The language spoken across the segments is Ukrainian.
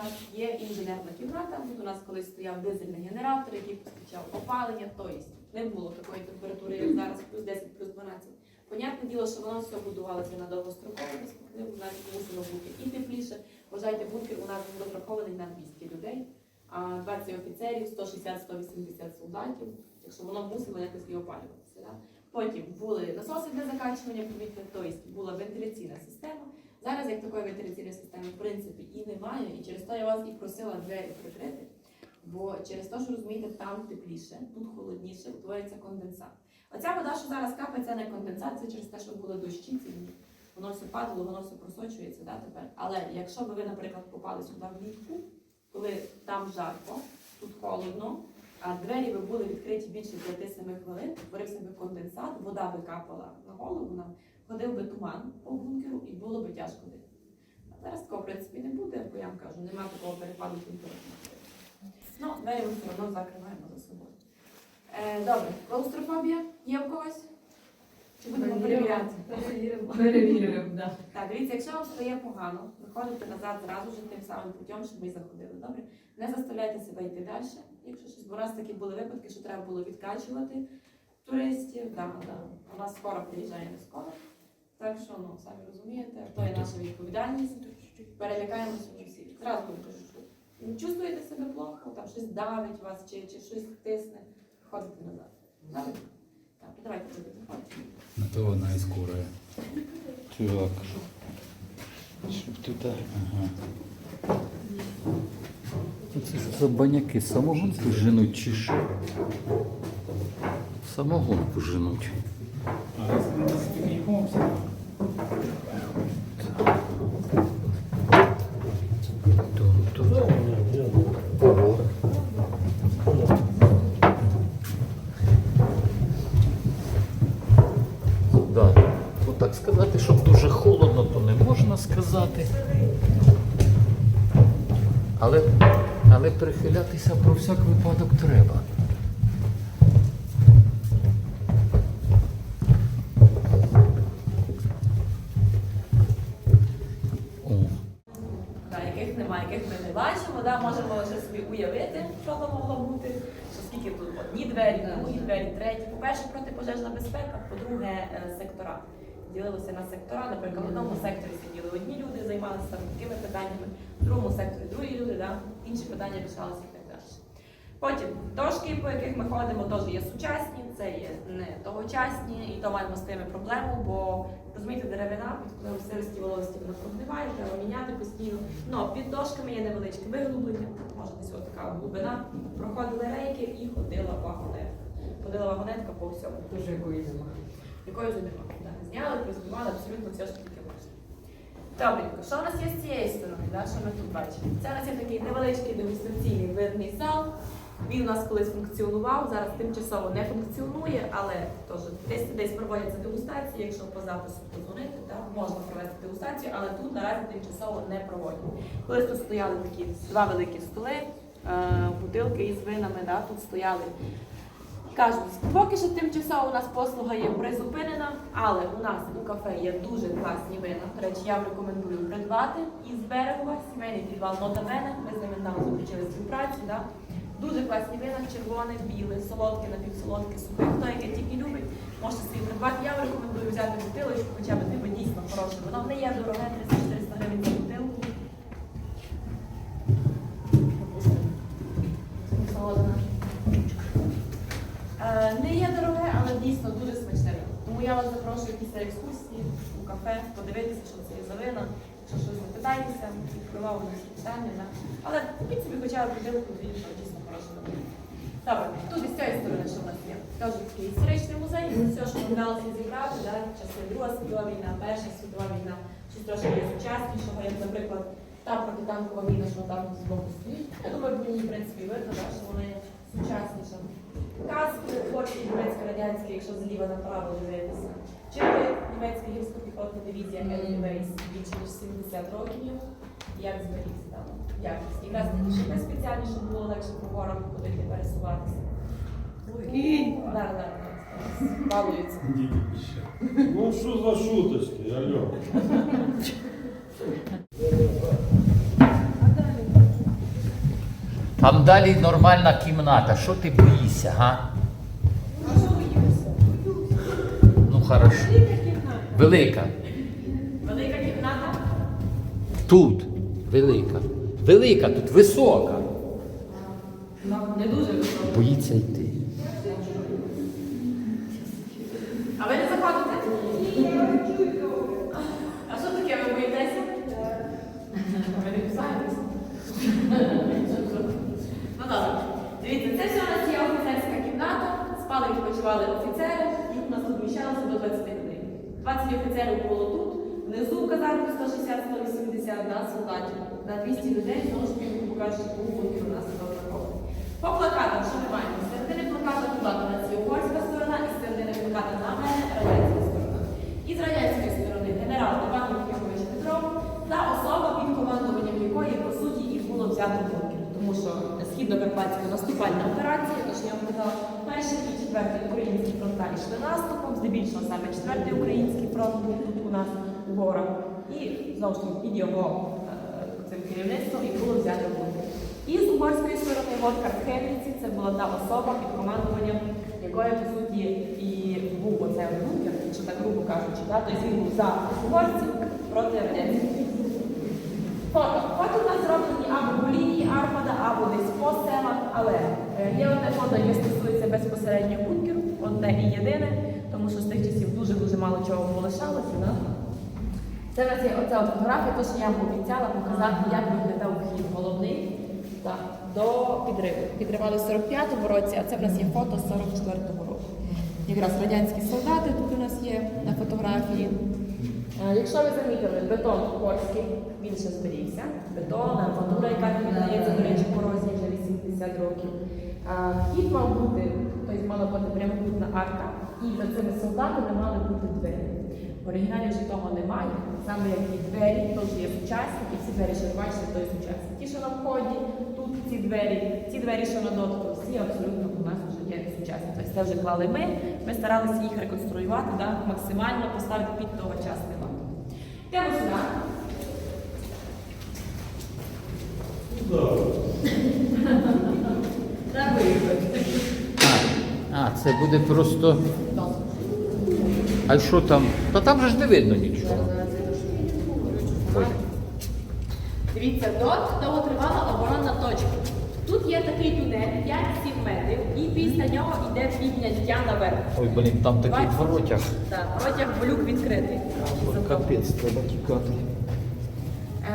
У нас є інженерна кімната. Тут у нас колись стояв дизельний генератор, який постачав опалення. Тобто не було такої температури, як зараз, плюс 10, плюс 12. Понятне діло, що воно все будувалося на довгострокову перспективу, у нас мусило бути і тепліше. Вважайте, бункер у нас був розрахований на 200 людей, 20 офіцерів, 160-180 солдатів, так що воно мусило якось і опалюватися. Да? Потім були насоси для закачування повітря, тобто була вентиляційна система. Зараз як такої вентиляційної системи в принципі і немає, і через то я вас і просила двері прикрити. Бо через те, що розумієте, там тепліше, тут холодніше, утворюється конденсат. Оця вода, що зараз капає, це не конденсат, це через те, що були дощі ці. Воно все падало, воно все просочується да, тепер. Але якщо б ви, наприклад, попали сюди влітку, коли там жарко, тут холодно, а двері би були відкриті більше 5-7 хвилин, творився би конденсат, вода би капала на голову нам, ходив би туман по бункеру і було би тяжко дихати. А зараз такого, в принципі, не буде, бо я вам кажу, немає такого перепаду температури. Ну, двері ми все одно закриваємо за собою. Е, добре, клаустрофобія є у когось? Чи будемо перевіряти? Перевіримо. Перевірив, да. Так, дивіться, якщо вам стає погано, виходите назад зразу ж тим самим путем, щоб ви заходили. Добре? Не заставляйте себе йти далі. Якщо щось, бо у нас такі були випадки, що треба було відкачувати туристів. Да, да. У нас скоро приїжджає не скоро. Так що, ну, самі розумієте, то є наша відповідальність. Перелякаємося ми всі. Зразу кажу, чувствуєте себе плохо, там щось давить вас чи, чи щось тисне, ходите назад. Добре? Так, давайте туди заходимо. На то вона і скоро. Чувак. Щоб тут. Ага. Це ж за баняки самогонку женуть чи що? Самогонку женуть. Всяк випадок треба. Яких немає, яких ми не бачимо, да, можемо лише собі уявити, що то могло бути, що скільки тут одні двері, другі двері, треті. По-перше, протипожежна безпека, по-друге, е, сектора. Ділилися на сектора, наприклад, в одному секторі сиділи одні люди, займалися такими питаннями, в другому секторі другі люди, да, інші питання рішалися. Потім дошки, по яких ми ходимо, теж є сучасні, це є не тогочасні, і то маємо з тими проблему, бо розумієте, деревина впливом сирості волості вона прогниває, треба міняти постійно. Ну, під дошками є невеличке виглублення, може десь от така глибина. Проходили рейки і ходила вагонетка. Ходила вагонетка по всьому. Дуже якої нема. Якої немає. Зняли, прознімали абсолютно все, що тільки можна. Добренько, що у нас є з цієї сторони? Да? Що ми тут бачимо? Це у нас є такий невеличкий демонстраційний вирний зал. Він у нас колись функціонував, зараз тимчасово не функціонує, але теж десь десь проводяться дегустації. Якщо по запису позвонити, так, можна провести дегустацію, але тут наразі тимчасово не проводять. Колись тут стояли такі два великі столи, е, бутилки із винами, да, тут стояли. Кажуть, поки що тимчасово у нас послуга є призупинена, але у нас у кафе є дуже класні вина. До речі, я вам рекомендую придбати із берегова, сімейний підвал Нотавена. Ми з ними там заключили співпрацю. Да? Дуже класні вина, червоне, біле, солодке, напівсолодке, сухе. Хто яке тільки любить, може собі придбати. Я рекомендую взяти бутилочку, хоча б типу дійсно хороше. Воно не є дороге, 300-400 гривень за бутилку. Е, Не є дороге, але дійсно дуже смачне. Тому я вас запрошую після екскурсії у кафе, подивитися, що це є за вина. Якщо щось запитаєтеся, відкривав на всі питання. Але купіть собі хоча б бутилку, дві, дійсно. Добре, тут і з цієї сторони, що в нас є. Кажу, такий історичний музей, все, що ми вдалося зібрати, да? часи Друга світова війна, Перша світова війна, щось трошки є сучаснішого, як, наприклад, та протитанкова війна, що там з боку стоїть. Я думаю, по в принципі, видно, да, що вона є сучасніша. Каски, хлопці німецько-радянські, якщо зліва направо дивитися. Чи німецька гірсько-піхотна дивізія Елівейс більше ніж 70 років. Як зберігся там якість. Якраз такі шипи спеціальні, щоб було легше по горам ходити, пересуватися. Да, да, да. Балуються. Ну що за шуточки, алло? Там далі нормальна кімната. Що ти боїшся, га? Ну хорошо. Велика. Велика кімната. Тут. Велика. Велика, тут висока. Не дуже висока. Боїться йти. А ви не заходите? А що таке, ви боїтеся? Ви не писаєтеся? Ну добре. Дивіться, це все у нас є офіцерська кімната, спали відпочивали офіцери, їх у нас тут вміщалося до 20 людей. 20 офіцерів було тут, внизу в казарку 160 281 солдатів на 200 людей, знову ж таки покажу, був бункер у нас розрахований. По плакатам, що ми маємо? Середини плаката була на цій угорська сторона і середини плаката на мене радянська сторона. І з радянської сторони генерал Іван Михайлович Петров та особа, під командуванням якої, по суті, їх було взято бункер. Тому що східно-карпатська наступальна операція, тож я вам казала, перший і четвертий український фронта йшли наступом, здебільшого саме четвертий український фронт був тут у нас у горах. І знову ж таки під його е, цим керівництвом і було взято бункер. І з угорської сторони Водка Хельниці це була та особа під командуванням якої, по суті, і був оцей бункер, якщо так грубо кажучи, да? тобто він був за угорців проти радянських. Фото. У нас зроблені або по лінії Арпада, або десь по селах, але е, є одне фото, яке стосується безпосередньо бункеру, одне і єдине, тому що з тих часів дуже-дуже мало чого полишалося. Да? Це в нас є оця от фотографія, то, що я вам обіцяла показати, як виглядав вхід головний так, до підриву. Підривали в 45-му році, а це в нас є фото з 44-го року. Якраз радянські солдати тут у нас є на фотографії. Якщо ви замітили, бетон угорський, він ще зберігся. Бетон, арматура, яка не віддається, до речі, порозні вже 80 років. Е, Вхід мав бути, тобто мала бути прямокутна арка, і за цими солдатами мали бути двері. В оригіналі вже того немає. Саме як і двері, теж є сучасні, і ці двері, що ви бачите, то є сучасні. Ті, що на вході, тут ці двері, ці двері, що на доту, всі абсолютно у нас вже є сучасні. Тобто це вже клали ми. Ми старалися їх реконструювати, да, максимально поставити під тогочасний лад. Йдемо сюди. А, це буде просто. А що там? Та там же ж не видно нічого. Ой. Дивіться, дот довготривала оборонна точка. Тут є такий тунель 5-7 метрів, і після нього йде підняття наверх. Ой, блін, там такий Бачите? протяг. Так, протяг блюк відкритий. Капець, треба тікати.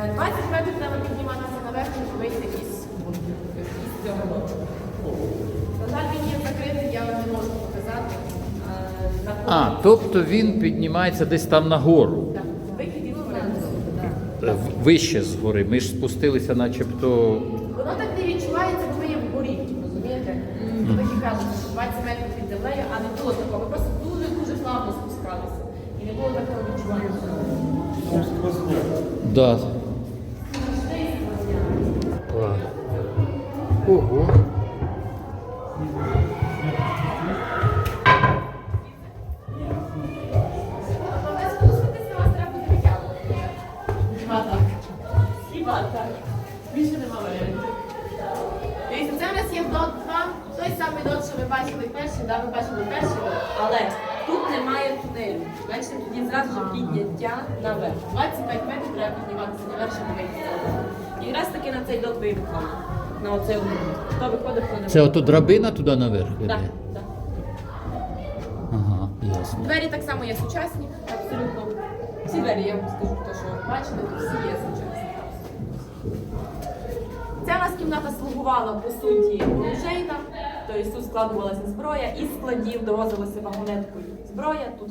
Е, 20 метрів треба підніматися наверх, щоб вийти із із цього доту. На жаль, він є закритий, я вам не можу показати. А, тобто він піднімається десь там нагору. В- Вище згори. Ми ж спустилися, начебто. Воно так не відчувається, бо ми є вгорі, розумієте? Mm. Так і кажуть, що 20 метрів під землею, а не було такого. Ми просто дуже-дуже плавно спускалися. І не було такого відчування. Да. Ого. Бачите, ж підняття наверх. 25 метрів треба підніматися наверх, щоб вийти. І якраз таки на цей дот ви виходите. На оцей один. Хто виходить, хто не Це ото драбина туди наверх Так, веде? так. Ага, ясно. Двері так само є сучасні, абсолютно. Всі двері, я вам скажу, те, що ви бачили, то всі є сучасні. Ця у нас кімната слугувала по суті музейна, тобто тут складувалася зброя, із складів довозилася вагонеткою зброя, тут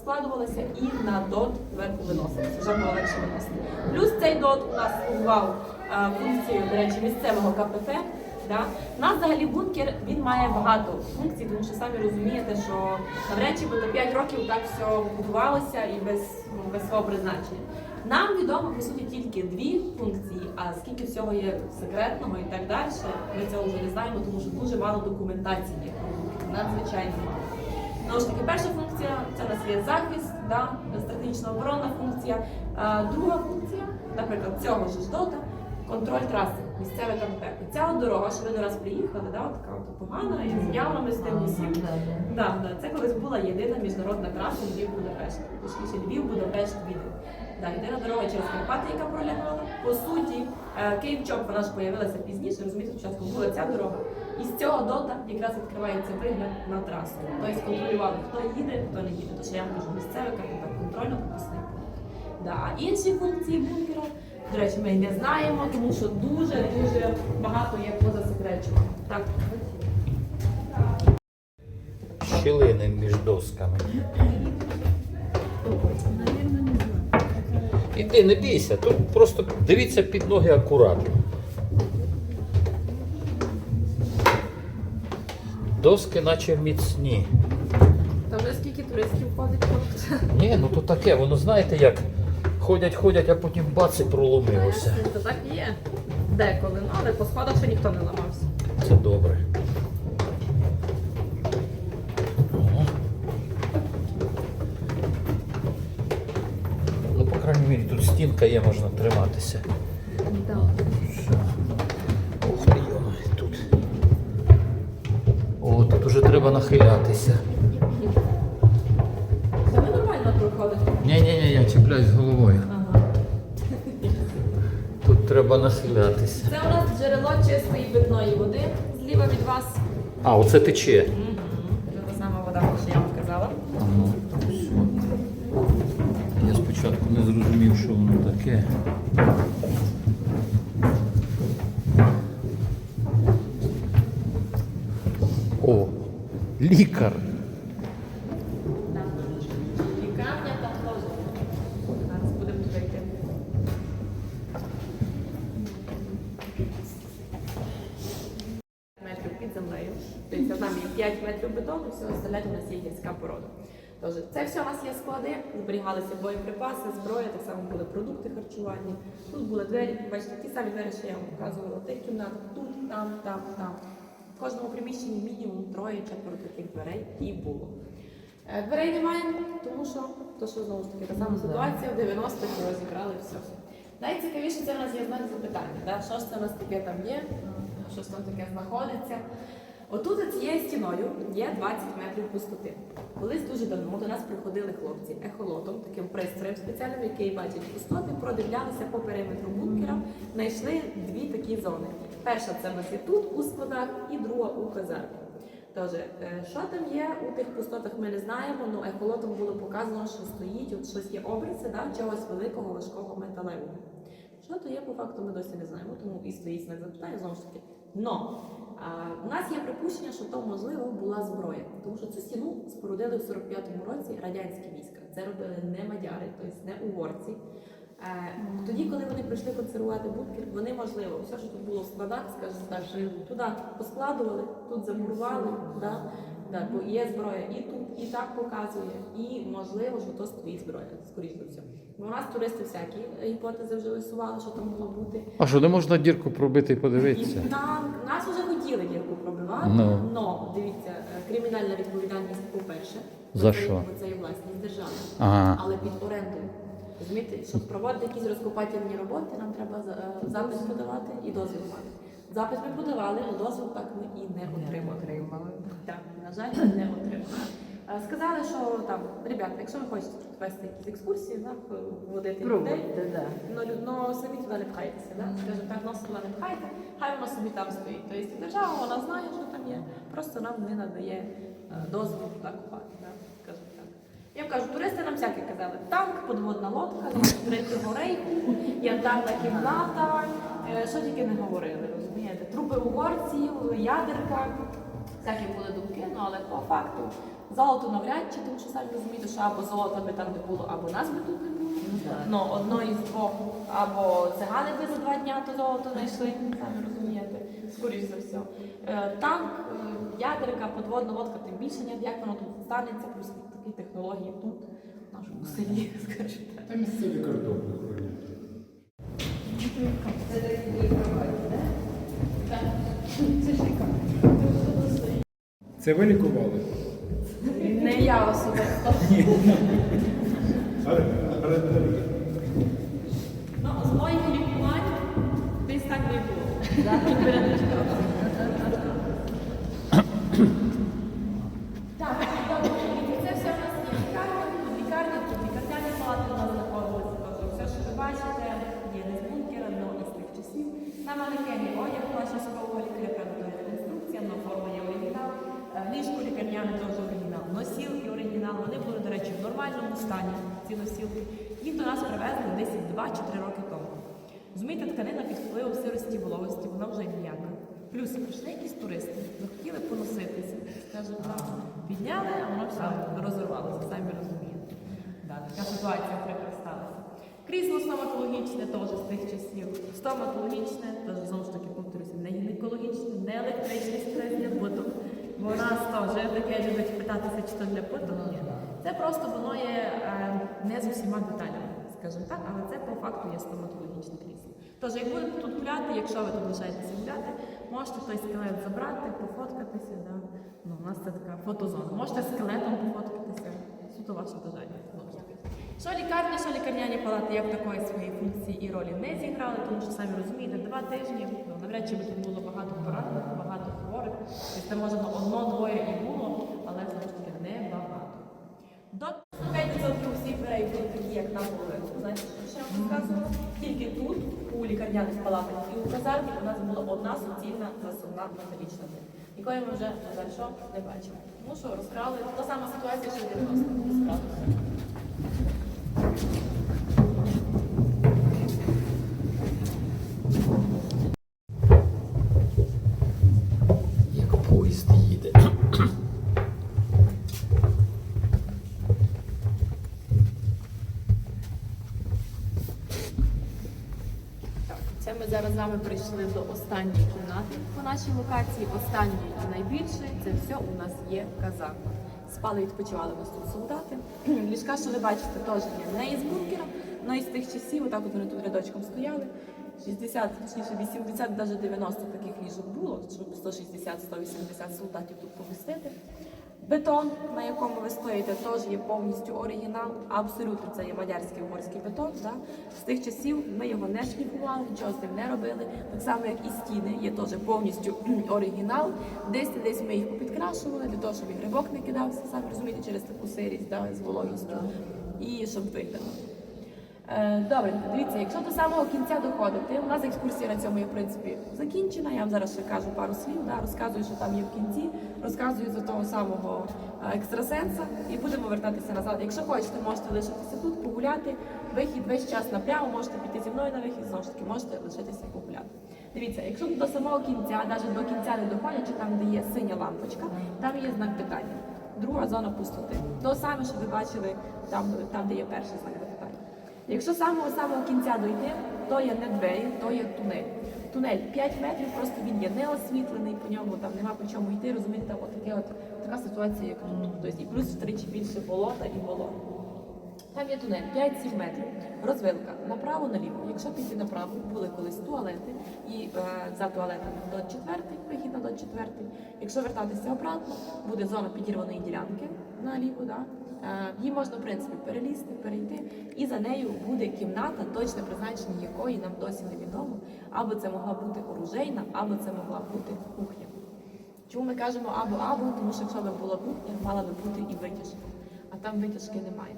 складувалася і на дот зверху виносилася, вже було легше виносити. Плюс цей дот у нас слугував е, функцію, до речі, місцевого КПП. Да? У нас взагалі бункер він має багато функцій, тому що самі розумієте, що навряд чи би до 5 років так все будувалося і без, ну, без свого призначення. Нам відомо по суті тільки дві функції, а скільки всього є секретного і так далі, ми цього вже не знаємо, тому що дуже мало документації є надзвичайно мало. Знову ж таки, перша функція це у нас є захист, да, стратегічна оборонна функція. А, друга функція, наприклад, цього ж дота, контроль траси, місцеве там. Ця дорога, що ви до раз приїхали, да, така от погана, і з ямами, з тим усім. Да, да. Це колись була єдина міжнародна траса Львів-Будапешт. Точніше, Львів-Будапешт відео. Да, єдина дорога через Карпати, яка пролягала. По суті, е, Київ-Чоп, вона ж з'явилася пізніше, розумієте, спочатку була ця дорога. І з цього дота якраз відкривається вигляд на трасу. Тобто контролювали, хто їде, хто не їде. Тож я вам кажу, місцеве КПП, контрольно-пропускний пункт. Да. А інші функції бункера, до речі, ми не знаємо, тому що дуже-дуже багато є позасекречено. Так. Щілини між досками. Іди, не бійся, тут просто дивіться під ноги акуратно. Доски наче міцні. Там вже скільки туристів ходить? Ні, ну то таке, воно знаєте як. Ходять, ходять, а потім бац і проломилося. Це так і є. Деколи, ну але по сходах ще ніхто не ламався. Це добре. О. Ну, по крайній мірі, тут стінка є, можна триматися. Все. Ух ти, йома, тут. О, тут уже треба нахилятися. Та ви нормально проходите. Ні-ні-ні, я чіпляюсь головою. Ага. Тут треба нахилятися. Це у нас джерело чистої питної води зліва від вас. А, оце тече. Спочатку не зрозумів, що воно таке. О, лікар. Лікарня там теж. Зараз будемо туди йти. Метрів під землею. Тобто там є 5 метрів бетону, все остальне у нас є гірська порода. Тож це все у нас є склади, зберігалися боєприпаси, зброя, так само були продукти харчування. Тут були двері, бачите, ті самі двері, що я вам показувала. Тих кімнатах, тут, там, там, там. В кожному приміщенні мінімум троє-четверо таких дверей і було. Е, Дверей немає, тому що, то що знову ж таки та сама ситуація в 90-х розібрали все. Найцікавіше це в нас є знак запитання. Да? Що ж це в нас таке там є, що ж там таке знаходиться. Отут за цією стіною є 20 метрів пустоти. Колись дуже давно до нас приходили хлопці ехолотом, таким пристроєм спеціальним, який бачить пустоти, продивлялися по периметру бункера, знайшли дві такі зони. Перша це в тут у складах, і друга у казармі. Тож, е, що там є у тих пустотах, ми не знаємо, але ехолотом було показано, що стоїть, от щось є обриси да, чогось великого, важкого металевого. Що то є по факту, ми досі не знаємо, тому і стоїть знак запитання знову ж таки. Но у нас є припущення, що то можливо була зброя, тому що цю стіну спорудили в 45-му році радянські війська. Це робили не мадяри, тобто не угорці. Е, Тоді, коли вони прийшли консервувати бункер, вони можливо, все, що тут було в складах, скажімо так, туди поскладували, тут замурували, да? Да, бо є зброя і тут, і так показує, і можливо, що то стоїть зброя, скоріш за все. Бо у нас туристи всякі гіпотези вже висували, що там могло бути. А що, не можна дірку пробити і подивитися? І нам, нас вже хотіли дірку пробивати, Ну. но дивіться, кримінальна відповідальність, по-перше, За це- що? бо це є власність держави, Ага. але під орендою. Розумієте, щоб проводити якісь розкопательні роботи, нам треба е, запис подавати і дозвіл мати. Запис ми подавали, але дозвіл так ми і не отримали. Так, на жаль, не отримали. Е, Сказали, що там, ребята, якщо ви хочете вести якісь екскурсії, так, водити людей, Пробуйте, да. Ну, лю- ну самі туди не пхайтеся, да? скажімо так, нос туди не пхайте, хай воно собі там стоїть. Тобто держава вона знає, що там є, просто нам не надає е, дозволу туди купати, да? скажімо так. Я кажу, туристи нам всяке казали, танк, подводна лодка, з третього рейху, янтарна кімната, е, що тільки не говорили? Трупи угорців, ядерка, всякі були думки, ну але по факту золото навряд чи, тому що самі розумієте, що або золото би там не було, або нас би тут не було. Ну, одно із двох. Або цигани би за два дня то золото знайшли, самі розумієте, скоріш за все. Е, танк, е, ядерка, подводна лодка, тим більше ні, як воно тут станеться, плюс такі технології тут, в нашому селі, скажімо так. Там місцеві картоплю хранять. Це ви лікували? Не я особисто. Ну, з моїх лікувань десь так не періодично. Так, добре, це все у нас є лікарня, тут лікарня, тут лікарняні палати у нас знаходилися. Тобто все, що ви бачите, є не з бункера, але із тих часів. На манекені одяг класичного лікаря, правда, конструкція, але форма є оригінал. Е, Ліжко лікарняне теж оригінал. Носілки оригінал. Вони були, до речі, стані, ці носілки. Їх до нас привезли десь 2 чи 3 роки тому. Розумієте, тканина під впливом сирості вологості, вона вже ніяка. Плюс прийшли якісь туристи, захотіли поноситися, скажімо так, підняли, а воно все розірвалося, самі розумієте. Да, така ситуація треба сталася. Крісло стоматологічне теж з тих часів. Стоматологічне, теж знову ж таки повторюся, не гінекологічне, не електричне стрес для поту. Бо у нас теж таке любить питатися, чи то для поту. Ні. Це просто воно є е, не з усіма деталями, скажімо так, але це по факту є стоматологічне крісло. Тож, як будете тут гуляти, якщо ви тут лишаєтеся гуляти, можете той скелет забрати, пофоткатися. Да? Ну, у нас це така фотозона. Можете скелетом пофоткатися. Суто ваше бажання. Що лікарня, що лікарняні палати, як такої своєї функції і ролі не зіграли, тому що самі розумієте, два тижні, ну, навряд чи би тут було багато поранених, багато хворих. Це може одно-двоє і було, але знову ж таки не багато. До 5% всіх дверей були такі, як там були. Знаєте, що я вам розказувала? Тільки тут, у лікарняних палатах і у казармі, у нас була одна суцільна засувна металічна дверь, якої ми вже, жаль, що не бачимо. Тому що розкрали, та сама ситуація, що в 90-х розкрали. Як поїзд їде. Так, це ми зараз з вами прийшли до останньої кімнати по нашій локації. Останньої і найбільшої це все у нас є казарма. Спали, відпочивали у нас тут солдати. Ліжка, що ви бачите, теж є не із бункера, але із тих часів, отак от вони тут рядочком стояли. 60, точніше 80, навіть 90 таких ліжок було, щоб 160-180 солдатів тут помістити. Бетон, на якому ви стоїте, теж є повністю оригінал. Абсолютно це є мадярський угорський бетон. Да? З тих часів ми його не шліфували, нічого з ним не робили. Так само, як і стіни, є теж повністю оригінал. Десь десь ми їх попідкрашували для того, щоб і грибок не кидався, самі розумієте, через таку сирість да, з вологістю. І щоб виглядало. Е, Добре, дивіться, якщо до самого кінця доходити, у нас екскурсія на цьому є в принципі закінчена. Я вам зараз ще кажу пару слів, да, розказую, що там є в кінці, розказую за того самого е, екстрасенса і будемо вертатися назад. Якщо хочете, можете лишитися тут, погуляти. Вихід весь час напряму, можете піти зі мною на вихід, знову ж таки, можете лишитися погуляти. Дивіться, якщо до самого кінця, навіть до кінця не доходячи, там де є синя лампочка, там є знак питання. Друга зона пустоти. То саме, що ви бачили там, там де є перший знак питання. Якщо самого самого кінця дойти, то є не двері, то є тунель. Тунель 5 метрів, просто він є не освітлений, по ньому там нема по чому йти. Розумієте, от таке от така ситуація, як тут. Тобто і плюс втричі більше болота і болота. Там є тунель 5-7 метрів, розвилка направо наліво. Якщо піти направо, були колись туалети, і е, за туалетами до четвертий, вихід на до четвертий. Якщо вертатися обратно, буде зона підірваної ділянки наліво. Да? Е, її можна в принципі перелізти, перейти, і за нею буде кімната, точне призначення якої нам досі невідомо. Або це могла бути оружейна, або це могла бути кухня. Чому ми кажемо або або? Тому що якщо б була кухня, мала би бути і витяжка, а там витяжки немає.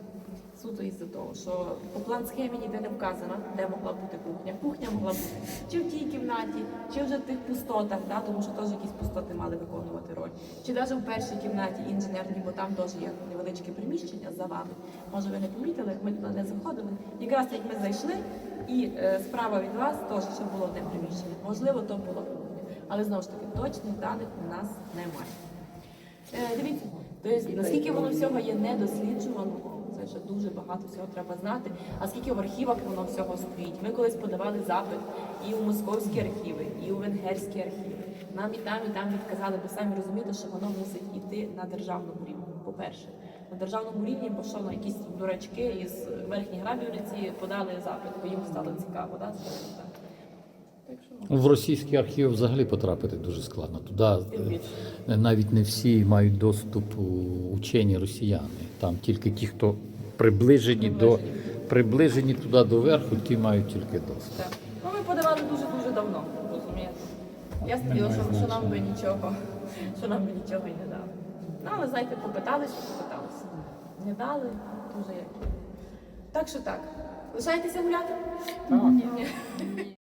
Суто із-за того, що по план схемі ніде не вказано, де могла бути кухня. Кухня могла бути чи в тій кімнаті, чи вже в тих пустотах, да, тому що теж якісь пустоти мали виконувати роль. Чи навіть в першій кімнаті інженерній, бо там теж є невеличке приміщення за вами. Може, ви не помітили, ми туди не заходили. Якраз як ми зайшли, і е, справа від вас теж ще було одне приміщення. Можливо, то була кухня. Але знову ж таки, точних даних у нас немає. Е, дивіться, тобто, наскільки воно всього є недосліджувано, це ще дуже багато всього треба знати. А скільки в архівах воно всього стоїть? Ми колись подавали запит і у московські архіви, і у венгерські архіви. Нам і там, і там відказали, бо самі розумієте, що воно мусить йти на державному рівні. По-перше, на державному рівні, бо на якісь дурачки із верхніх грабівниці подали запит, бо їм стало цікаво, да? В російські архіви взагалі потрапити дуже складно. Туди е, навіть не всі мають доступ учені росіяни. Там тільки ті, хто приближені до приближені туди до верху, ті мають тільки доступ. Так. Ну, ми подавали дуже-дуже давно. розумієте. Я сподівалася, що, що нам би нічого, що нам би нічого і не дали. Ну, але знаєте, попиталися, попиталися. Не дали, дуже як. Так що так. Лишаєтеся гуляти? Так. Ні.